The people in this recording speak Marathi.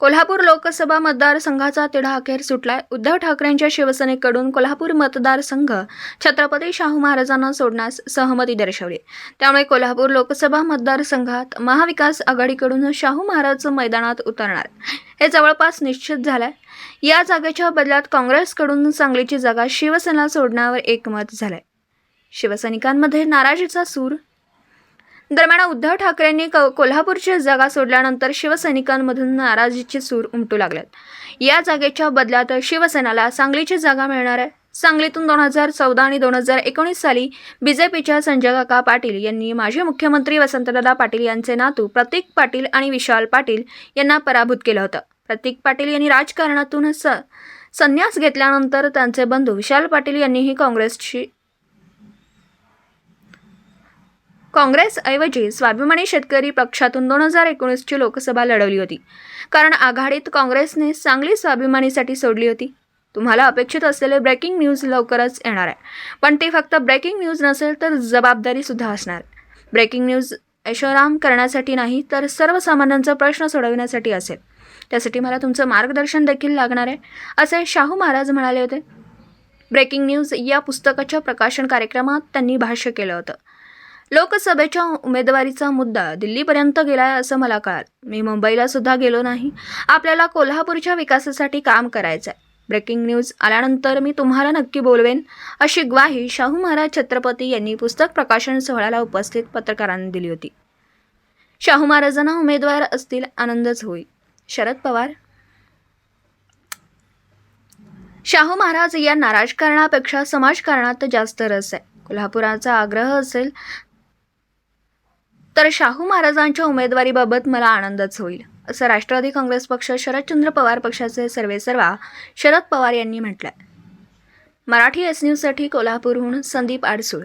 कोल्हापूर लोकसभा मतदारसंघाचा तिढा अखेर सुटलाय. उद्धव ठाकरेंच्या शिवसेनेकडून कोल्हापूर मतदारसंघ छत्रपती शाहू महाराजांना सोडण्यास सहमती दर्शवली. त्यामुळे कोल्हापूर लोकसभा मतदारसंघात महाविकास आघाडीकडून शाहू महाराज मैदानात उतरणार हे जवळपास निश्चित झालंय. या जागेच्या बदल्यात काँग्रेसकडून सांगलीची जागा शिवसेना सोडण्यावर एकमत झालंय. शिवसैनिकांमध्ये नाराजीचा सूर दरम्यान उद्धव ठाकरेंनी क- कोल्हापूरची जागा सोडल्यानंतर शिवसैनिकांमधून नाराजीचे सूर उमटू लागलेत या जागेच्या बदल्यात शिवसेनाला सांगलीची जागा मिळणार आहे. सांगलीतून दोन हजार चौदा आणि दोन हजार एकोणीस साली बीजेपीच्या संजय काका पाटील यांनी माजी मुख्यमंत्री वसंतदादा पाटील यांचे नातू प्रतीक पाटील आणि विशाल पाटील यांना पराभूत केलं होतं. प्रतीक पाटील यांनी राजकारणातून स संन्यास घेतल्यानंतर त्यांचे बंधू विशाल पाटील यांनीही काँग्रेसची काँग्रेसऐवजी स्वाभिमानी शेतकरी पक्षातून दोन हजार एकोणीसची लोकसभा लढवली होती. कारण आघाडीत काँग्रेसने चांगली स्वाभिमानीसाठी सोडली होती. तुम्हाला अपेक्षित असलेले ब्रेकिंग न्यूज लवकरच येणार आहे. पण ते फक्त ब्रेकिंग न्यूज नसेल तर जबाबदारीसुद्धा असणार. ब्रेकिंग न्यूज ऐशोराम करण्यासाठी नाही तर सर्वसामान्यांचा प्रश्न सोडविण्यासाठी असेल. त्यासाठी मला तुमचं मार्गदर्शन देखील लागणार आहे असे शाहू महाराज म्हणाले होते. ब्रेकिंग न्यूज या पुस्तकाच्या प्रकाशन कार्यक्रमात त्यांनी भाष्य केलं होतं. लोकसभेच्या उमेदवारीचा मुद्दा दिल्लीपर्यंत गेलाय असं मला कळालं मी मुंबईला सुद्धा गेलो नाही. आपल्याला कोल्हापूरच्या विकासासाठी काम करायचं आहे ब्रेकिंग न्यूज आल्यानंतर मी तुम्हाला नक्की बोलवेन अशी ग्वाही शाहू महाराज छत्रपती यांनी पुस्तक प्रकाशन सोहळ्याला उपस्थित पत्रकारांनी दिली होती. शाहू महाराजांना उमेदवार असतील आनंदच होईल. शरद पवार? शाहू महाराज यांना राजकारणापेक्षा समाजकारणात जास्त रस आहे. कोल्हापुराचा आग्रह असेल तर शाहू महाराजांच्या उमेदवारीबाबत मला आनंदच होईल असं राष्ट्रवादी काँग्रेस पक्ष शरदचंद्र पवार पक्षाचे सर्वेसर्वा शरद पवार यांनी म्हटलंय. मराठी एस न्यूजसाठी कोल्हापूरहून संदीप आडसूळ.